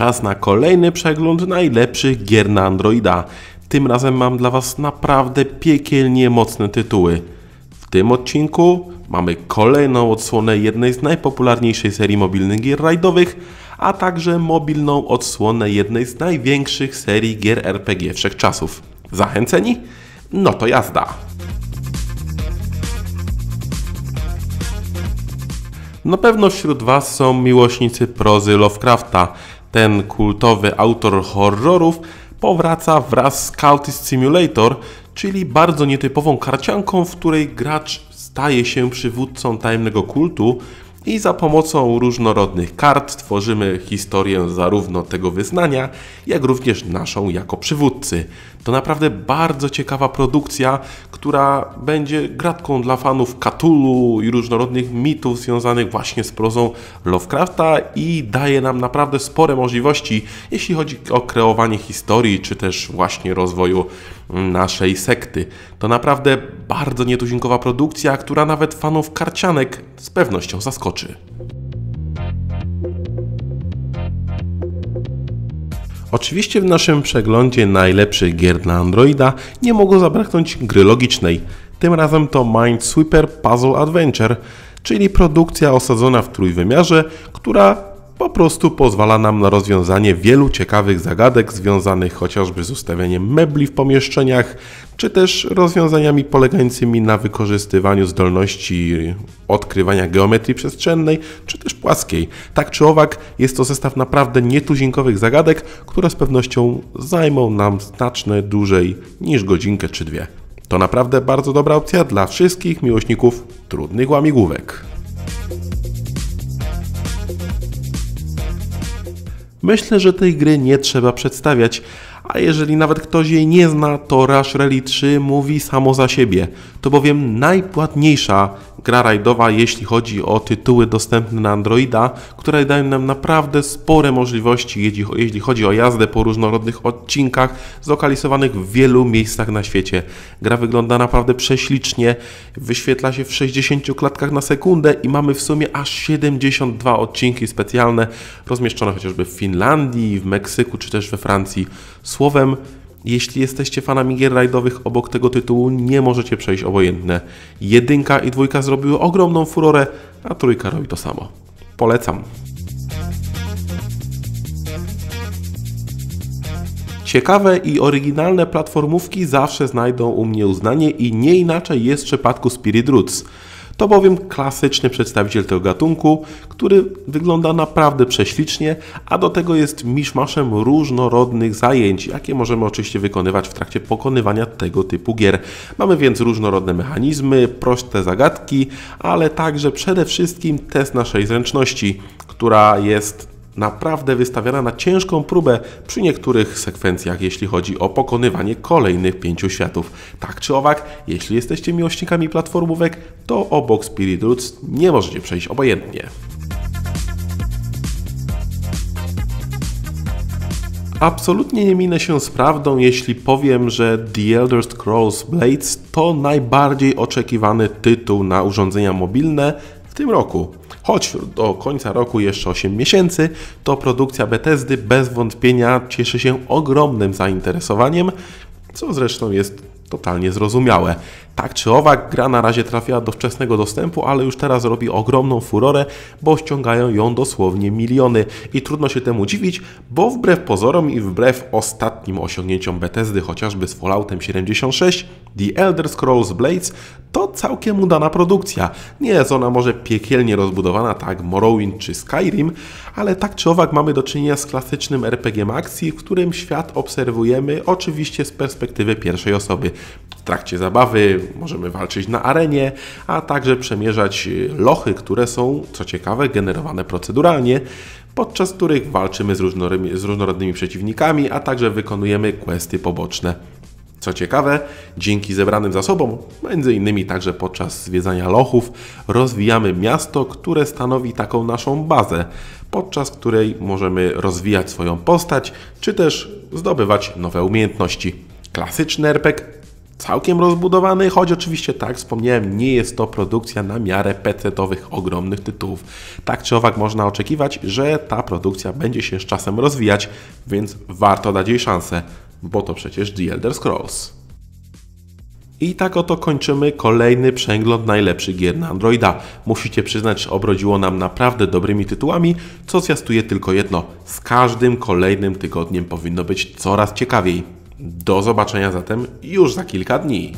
Czas na kolejny przegląd najlepszych gier na Androida. Tym razem mam dla Was naprawdę piekielnie mocne tytuły. W tym odcinku mamy kolejną odsłonę jednej z najpopularniejszej serii mobilnych gier rajdowych, a także mobilną odsłonę jednej z największych serii gier RPG wszechczasów. Zachęceni? No to jazda! Na pewno wśród Was są miłośnicy prozy Lovecrafta. Ten kultowy autor horrorów powraca wraz z Cultist Simulator, czyli bardzo nietypową karcianką, w której gracz staje się przywódcą tajemnego kultu i za pomocą różnorodnych kart tworzymy historię zarówno tego wyznania, jak również naszą jako przywódcy. To naprawdę bardzo ciekawa produkcja, która będzie gratką dla fanów Cthulhu i różnorodnych mitów związanych właśnie z prozą Lovecrafta i daje nam naprawdę spore możliwości, jeśli chodzi o kreowanie historii, czy też właśnie rozwoju naszej sekty. To naprawdę bardzo nietuzinkowa produkcja, która nawet fanów karcianek z pewnością zaskoczy. Oczywiście w naszym przeglądzie najlepszych gier dla Androida nie mogło zabraknąć gry logicznej. Tym razem to Minesweeper Puzzle Adventure, czyli produkcja osadzona w trójwymiarze, która po prostu pozwala nam na rozwiązanie wielu ciekawych zagadek związanych chociażby z ustawieniem mebli w pomieszczeniach, czy też rozwiązaniami polegającymi na wykorzystywaniu zdolności odkrywania geometrii przestrzennej, czy też płaskiej. Tak czy owak, jest to zestaw naprawdę nietuzinkowych zagadek, które z pewnością zajmą nam znacznie dłużej niż godzinkę czy dwie. To naprawdę bardzo dobra opcja dla wszystkich miłośników trudnych łamigłówek. Myślę, że tej gry nie trzeba przedstawiać, a jeżeli nawet ktoś jej nie zna, to Rush Rally 3 mówi samo za siebie. To bowiem najpłatniejsza gra rajdowa, jeśli chodzi o tytuły dostępne na Androida, które dają nam naprawdę spore możliwości, jeśli chodzi o jazdę po różnorodnych odcinkach zlokalizowanych w wielu miejscach na świecie. Gra wygląda naprawdę prześlicznie, wyświetla się w 60 klatkach na sekundę i mamy w sumie aż 72 odcinki specjalne rozmieszczone chociażby w Finlandii, w Meksyku czy też we Francji. Słowem, jeśli jesteście fanami gier rajdowych, obok tego tytułu nie możecie przejść obojętne. Jedynka i dwójka zrobiły ogromną furorę, a trójka robi to samo. Polecam. Ciekawe i oryginalne platformówki zawsze znajdą u mnie uznanie i nie inaczej jest w przypadku Spirit Roots. To bowiem klasyczny przedstawiciel tego gatunku, który wygląda naprawdę prześlicznie, a do tego jest miszmaszem różnorodnych zajęć, jakie możemy oczywiście wykonywać w trakcie pokonywania tego typu gier. Mamy więc różnorodne mechanizmy, proste zagadki, ale także przede wszystkim test naszej zręczności, która jest naprawdę wystawiana na ciężką próbę przy niektórych sekwencjach, jeśli chodzi o pokonywanie kolejnych pięciu światów. Tak czy owak, jeśli jesteście miłośnikami platformówek, to obok Spirit Roots nie możecie przejść obojętnie. Absolutnie nie minę się z prawdą, jeśli powiem, że The Elder Scrolls Blades to najbardziej oczekiwany tytuł na urządzenia mobilne w tym roku. Choć do końca roku jeszcze 8 miesięcy, to produkcja Bethesdy bez wątpienia cieszy się ogromnym zainteresowaniem, co zresztą jest totalnie zrozumiałe. Tak czy owak, gra na razie trafiła do wczesnego dostępu, ale już teraz robi ogromną furorę, bo ściągają ją dosłownie miliony. I trudno się temu dziwić, bo wbrew pozorom i wbrew ostatnim osiągnięciom Bethesdy, chociażby z Falloutem 76, The Elder Scrolls Blades to całkiem udana produkcja. Nie jest ona może piekielnie rozbudowana tak Morrowind czy Skyrim, ale tak czy owak mamy do czynienia z klasycznym RPG akcji, w którym świat obserwujemy oczywiście z perspektywy pierwszej osoby. W trakcie zabawy możemy walczyć na arenie, a także przemierzać lochy, które są, co ciekawe, generowane proceduralnie, podczas których walczymy z różnorodnymi, z różnorodnymi przeciwnikami, a także wykonujemy questy poboczne. Co ciekawe, dzięki zebranym zasobom, między innymi także podczas zwiedzania lochów, rozwijamy miasto, które stanowi taką naszą bazę, podczas której możemy rozwijać swoją postać, czy też zdobywać nowe umiejętności. Klasyczny RPG całkiem rozbudowany, choć oczywiście tak wspomniałem, nie jest to produkcja na miarę PC-owych ogromnych tytułów. Tak czy owak można oczekiwać, że ta produkcja będzie się z czasem rozwijać, więc warto dać jej szansę, bo to przecież The Elder Scrolls. I tak oto kończymy kolejny przegląd najlepszych gier na Androida. Musicie przyznać, że obrodziło nam naprawdę dobrymi tytułami, co zwiastuje tylko jedno. Z każdym kolejnym tygodniem powinno być coraz ciekawiej. Do zobaczenia zatem już za kilka dni.